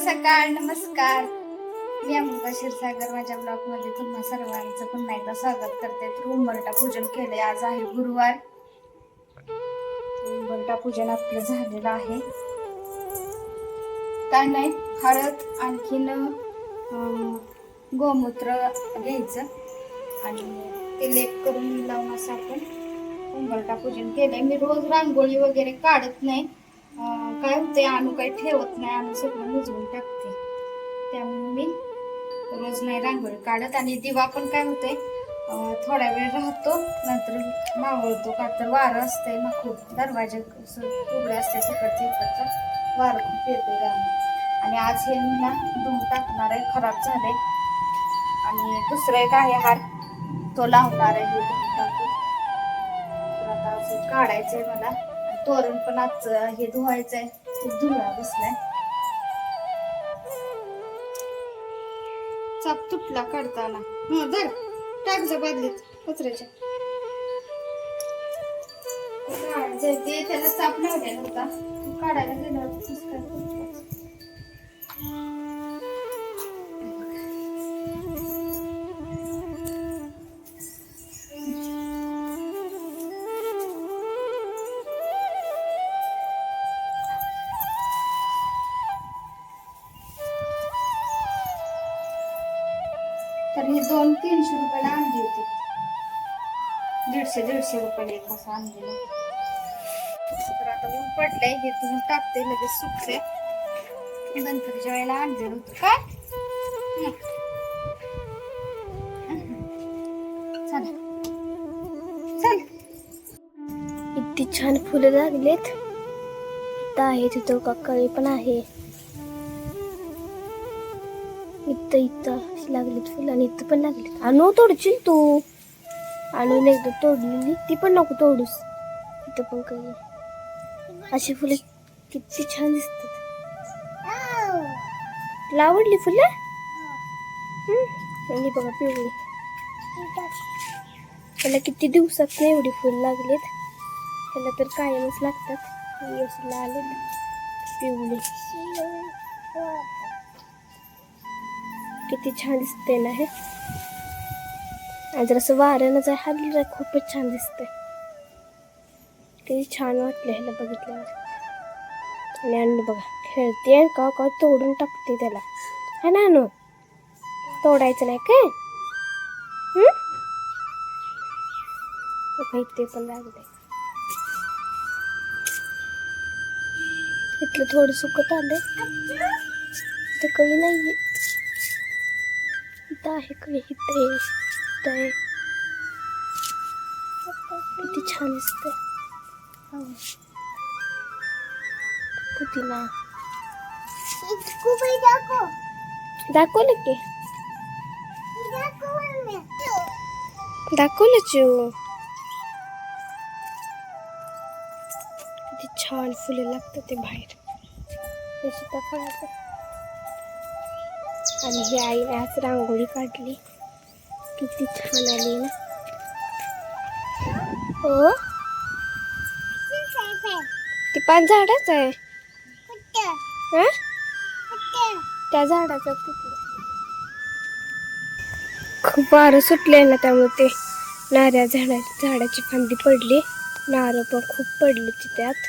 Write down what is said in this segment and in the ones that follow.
सकाळ नमस्कार. मी अमृता क्षीरसागर. माझ्या ब्लॉगमध्ये तुम्हा सर्वांचं पुन्हा एकदा स्वागत करते. तर उंबरटा पूजन केलंय. आज आहे गुरुवार. उंबरटा पूजन आपलं झालेलं आहे. काय नाही हळद आणखीन गोमूत्र घ्यायचं. आणि ते लेप करून लावून असं आपण उंबरटा पूजन केलंय. मी रोज रांगोळी वगैरे काढत नाही. काय होते आणू काही ठेवत नाही आणू सगळं मुजवून टाकते. त्यामुळे मी रोज नाही रांगोळी काढत आणि दिवा पण काय होते थोडा वेळ राहतो नंतर मावळतो का तर वारं असते मग खूप दरवाजे उघडे असते तिकडचं इकडचं वारं खूप येते आणि आज हे मी ना धुवून टाकणार आहे खराब झाले आणि दुसरं एक आहे हार तो लावणार आहे हे धुवून टाकून. तर आता असं काढायचंय मला. तोरण पण आज हे धुवायचंय. खूप धुळा बसलाय. चाप तुटला काढताना. हं धर. टाक जा बादलीत कचऱ्याच्या काढायचंय ते त्याला चाप लावलेला होता काढायला गेला होता. तर ही दोन तीनशे रुपयाला आणली होती. दीडशे दीडशे रुपयाला एक असं आणलेलं तर आता ऊन पडलंय हे तुम्ही टाकते लगेच सुकते. गणपतीच्या वेळेला आणलेलं होतं. काय? चला. चल. इतकी छान फुलं लागलेत. आहे तिथं काकाळी पण आहे. इथं इथं अशी लागलीत फुलं आणि इथं पण लागलीत. आणू तोडशील तू? आणून एकदा तोडलेली ती पण नको तोडूस. इथं पण काही अशी फुलं किती छान दिसतात. तुला आवडली फुलं आणि बघा पिवळी. त्याला किती दिवसात नाही एवढी फुल लागलीत. त्याला तर कायमच लागतात. लाल पिवळी. किती छान दिसते ना हे. आणि जर असं वाऱ्यानं जर खूपच छान दिसते किती छान वाटलं ह्याला बघितल्यावर. आणि अन्न बघा खेळते आणि का का तोडून टाकते त्याला. है ना अनु तोडायचं नाही काय? हम्म? बघा पण लागले इथलं थोडं सुकत आलं ते कळी नाहीये. इथं आहे कळी इथं इथं आहे किती छान दिसतंय. पुदिना दाखवलं की. दाखवलं चिव किती छान फुले लागतात ते बाहेर. हे सीताफळाचं आणि ही आईने आज रांगोळी काढली. किती छान आली ना. हो? ते पाच झाडच आहे. त्या झाडाचं खूप वारं सुटले ना त्यामुळे ते नाऱ्या झाडा झाडाची फांदी पडली. नारळ पण खूप पडले त्यात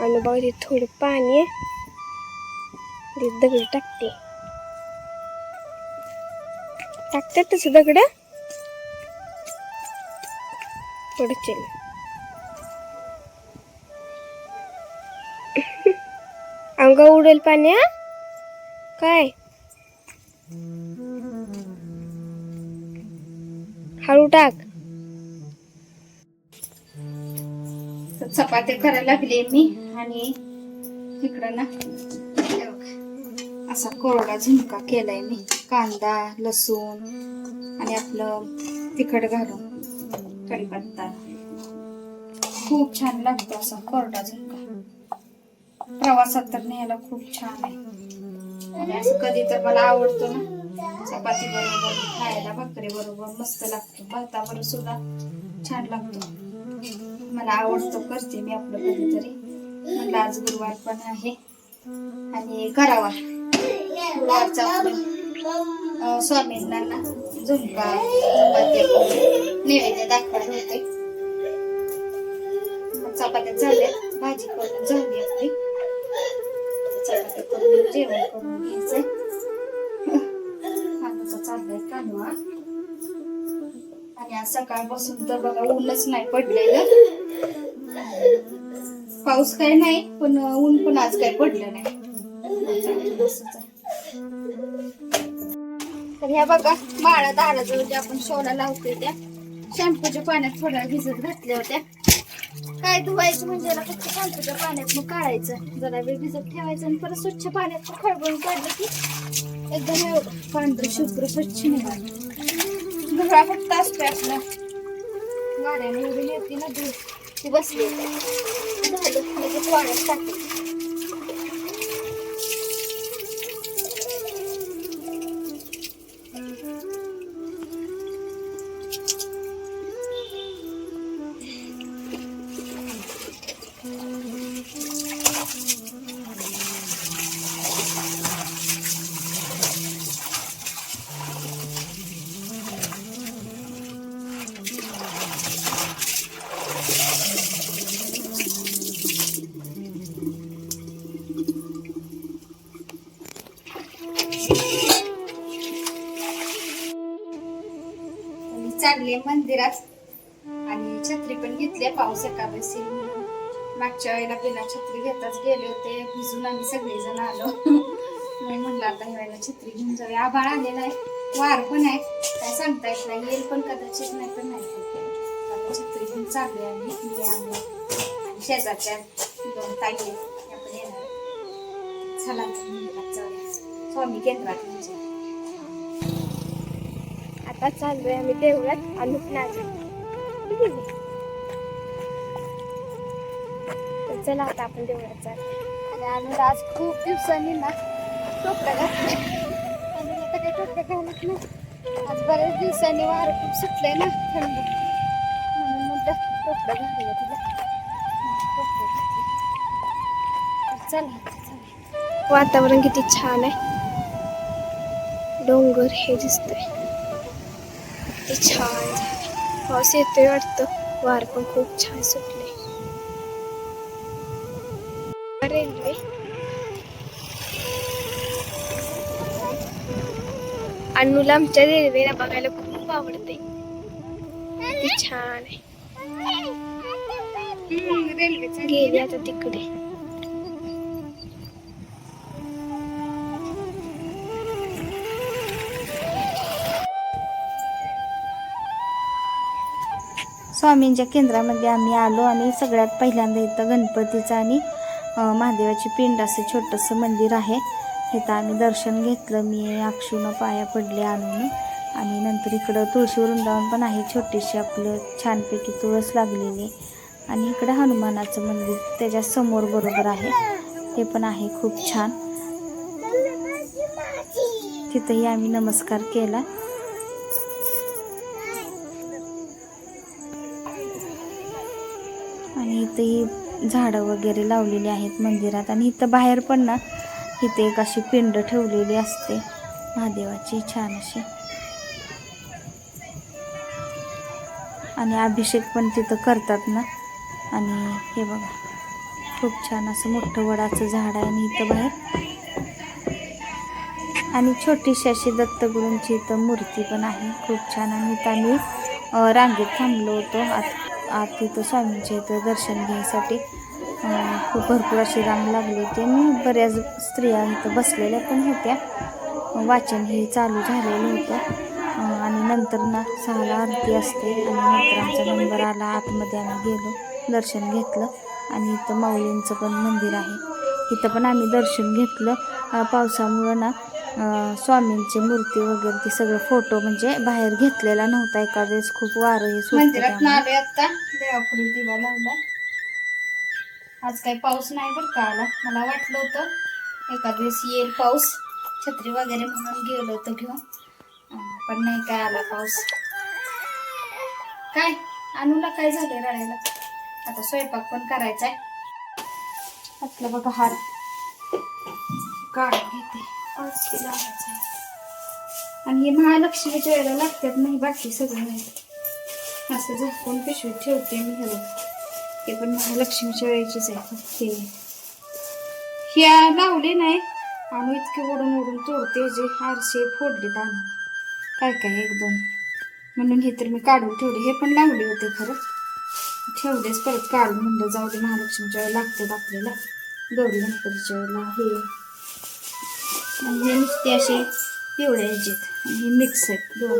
आणि बघ ते थोडं पाणी आहे. दगड टाकते टाकतात तसं दगड पडचे अंगा उडेल पाण्या काय हळू टाक तर चपात्या करायला लागले मी आणि तिकडं ना असा कोरडा झुणका केलाय मी. कांदा लसूण आणि आपलं तिखट घालून. कढीपत्ता. खूप छान लागतो असा कोरडा झुणका. प्रवासात तर न्यायला खूप छान आहे. आणि असं कधी तर मला आवडतो ना. चपाती बरोबर खायला भाकरी बरोबर मस्त लागतो. भाताबरोबर सुद्धा छान लागतो. मला आवडतो करते मी आपलं कधीतरी. म्हणलं आज गुरुवार पण आहे. आणि करावा. गुरुवारचा अं, स्वामींना नैवेद्य होते चपात्या झाल्या भाजी करून झाली आपली. चपात्या करून जेवण करून चाललाय कालवा आणि आज सकाळपासून तर बघा ऊनच नाही पडलेलं. पाऊस काय नाही पण ऊन पण आज काय पडलं नाही. तर ह्या बघा माळा दाराजवळ ज्या आपण शोला लावतोय त्या शॅम्पूच्या पाण्यात थोड्या भिजत घातल्या होत्या. काय धुवायचं म्हणजे फक्त शॅम्पूच्या पाण्यात मग काढायचं. जरा वेळ भिजत ठेवायचं आणि परत स्वच्छ पाण्यात मग खळबळून काढलं की एकदम पांढर पांढरं शुभ्र स्वच्छ निघालं. धुळा फक्त असतोय आपला. गाड्याने एवढी येते ना दूर ती बसली. झालं. लगेच वाढत टाकली मंदिरात आणि छत्री पण घेतली पाऊस एका बसी मागच्या वेळेला बिना छत्री घेताच गेले होते. भिजून आम्ही सगळेजण आलो. मी म्हणलं आता ह्या वेळेला छत्री घेऊन जाऊया. आभाळ आलेला आहे. वार पण आहे. काय सांगता येत नाही. येईल पण कदाचित नाही पण नाही. आता छत्री घेऊन चालले आम्ही. आम्ही आणि शेजारच्या दोन ताई आपण येणार चला जाऊया. स्वामी केंद्रात म्हणजे. आता चाललोय आम्ही देवळात अनुपनाचं. तर चला आता आपण देवळात चालू आणि आनंद आज खूप दिवसांनी ना टोपलं घातलंय. आणि आता काही टोपलं घालत नाही. आज बऱ्याच दिवसांनी वारं खूप सुटलंय ना थंड. म्हणून म्हटलं टोपलं घालूया तिला. चला चला. वातावरण किती छान आहे. डोंगर हे दिसतंय. किती छान झालंय पाऊस येतोय वाटतं. वार पण खूप छान सुटले रेल्वे. अनुला आमच्या रेल्वेला बघायला खूप आवडते छान आहे. रेल्वेचं. गेली आता तिकडे. स्वामींच्या केंद्रामध्ये आम्ही आलो आणि सगळ्यात पहिल्यांदा इथं गणपतीचं आणि महादेवाची पिंड असं छोटंसं मंदिर आहे. इथं आम्ही दर्शन घेतलं. मी अक्षून पाया पडले आणून. आणि नंतर इकडं तुळशी वृंदावन पण आहे छोटीशी. आपलं छानपैकी तुळस लागलेली. आणि इकडं हनुमानाचं मंदिर त्याच्यासमोर बरोबर आहे. ते पण आहे खूप छान. तिथंही आम्ही नमस्कार केला. आणि झाडं वगैरे लावलेली आहेत मंदिरात. आणि इथं बाहेर पण ना इथे एक अशी पिंड ठेवलेली असते. महादेवाची छान अशी. आणि अभिषेक पण तिथं करतात ना. आणि हे बघा खूप छान असं मोठं वडाचं झाड आहे आणि इथं बाहेर. आणि छोटीशी अशी दत्तगुरूंची इथं मूर्ती पण आहे. खूप छान. आणि इथं आम्ही रांगेत थांबलो होतो. आत आत तिथं स्वामींच्या इथं दर्शन घ्यायसाठी खूप भरपूर अशी रांग लागली होती. आणि बऱ्याच स्त्रिया इथं बसलेल्या पण होत्या. वाचन हे चालू झालेलं होतं. आणि नंतर ना सहाला आरती असते आणि नंतर आमचा नंबर आला आतमध्ये आम्ही गेलो दर्शन घेतलं. आणि इथं माऊलींचं पण मंदिर आहे. इथं पण आम्ही दर्शन घेतलं. पावसामुळं ना स्वामींची मूर्ती वगैरे ते सगळं फोटो म्हणजे बाहेर घेतलेला नव्हता. एका वेळेस खूप वारं हे आता देवापुढे दिवा लावलाय. आज काही पाऊस नाही बरं का आला. मला वाटलं होतं एका दिवस येईल पाऊस. छत्री वगैरे म्हणून गेलो होतो घेऊन. पण नाही काय आला पाऊस. काय? अनुला काय झालंय रडायला? आता स्वयंपाक पण करायचा आहे आपलं बघा हार. काढून घेते. आरती लावायचं आणि हे महालक्ष्मीच्या वेळेला लागतात नाही बाकी सगळं नाही. असं झाकून पिशवीत ठेवते मी हे बघ. पण महालक्ष्मीच्या वेळेचीच आहे हे. ह्या लावले नाही आणि इतके ओढून ओढून तोडते जे आरसे फोडलेत आणून. काय काय एक दोन. म्हणून हे तर मी काढून ठेवले. हे पण लावले होते खरं. ठेवलेच परत काढून म्हणलं जाऊ दे महालक्ष्मीच्या वेळेला लागतात आपल्याला. गौरी गणपतीच्या वेळेला हे. आणि हे नुसते असे पिवळे ह्याचेत आणि हे मिक्स आहेत दोन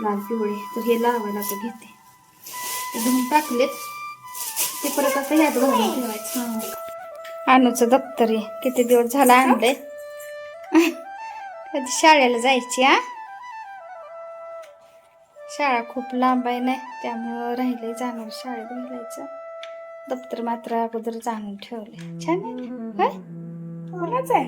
लाल पिवळे. तर हे लावायला तर घेते. ते धुवून टाकलेत. ते परत आता ह्यात घालून ठेवायचं. अनुचं दप्तर आहे. किती दिवस झाला आणलंय? कधी शाळेला जायची हा? शाळा खूप लांब आहे ना त्यामुळं राहिले जाणार शाळेत घालायचं. दप्तर मात्र अगोदर जाणून ठेवले छान आहे. ना? होय?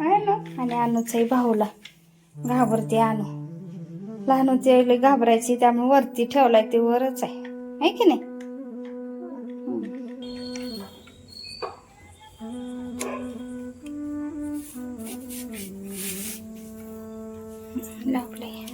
आहे ना? आणि अनुचाही भाऊला. घाबरते अनु लहान होती आईला घाबरायची त्यामुळे वरती ठेवलाय ते वरच आहे. आहे की नाही? लावलंय.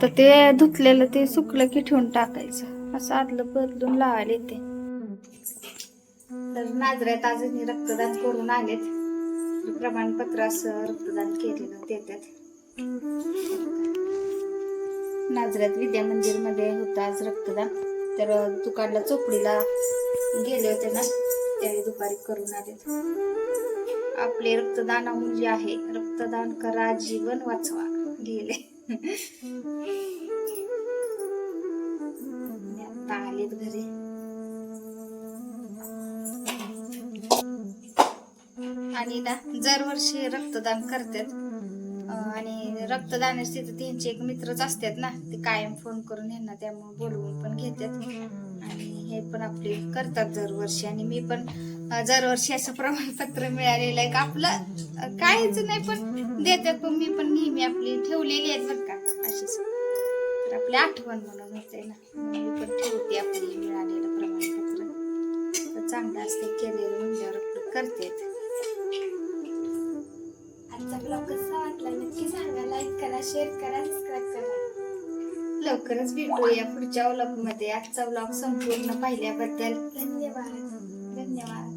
आता ते धुतलेलं ते सुकलं की ठेवून टाकायचं. असं आदलं बदलून लावायला येते. तर नाजऱ्यात अजूनही रक्तदान करून आलेत. प्रमाणपत्र असं रक्तदान केलेलं देतात. नाजऱ्यात विद्या मंदिरमध्ये होतं आज रक्तदान. तर दुकानला चोपडीला गेले होते ना त्यावेळी दुपारी करून आलेत. आपले रक्तदान म्हणजे आहे रक्तदान करा जीवन वाचवा गेले. आलेत घरी. आणि ना दरवर्षी रक्तदान करतात. आणि रक्तदान तर त्यांचे एक मित्रच असतात ना ते कायम फोन करून यांना त्यामुळे बोलवून पण घेतात. आणि हे पण आपले करतात दरवर्षी. आणि मी पण दरवर्षी असं प्रमाणपत्र मिळालेलं आहे का आपलं काहीच नाही पण देतात पण मी पण नेहमी आपली ठेवलेली आहेत बरं का. अशीच. तर आपली आठवण म्हणून होते ना. मी पण ठेवते आपली मिळालेलं प्रमाणपत्र. तर चांगलं असते केलेलं म्हणजे रक्त करतेत आजचा ब्लॉग कसा वाटला? नक्की सांगा. लाईक करा शेअर करा सबस्क्राईब करा. लवकरच भेटूया पुढच्या व्लॉगमध्ये. आजचा व्लॉग संपूर्ण पाहिल्याबद्दल धन्यवाद.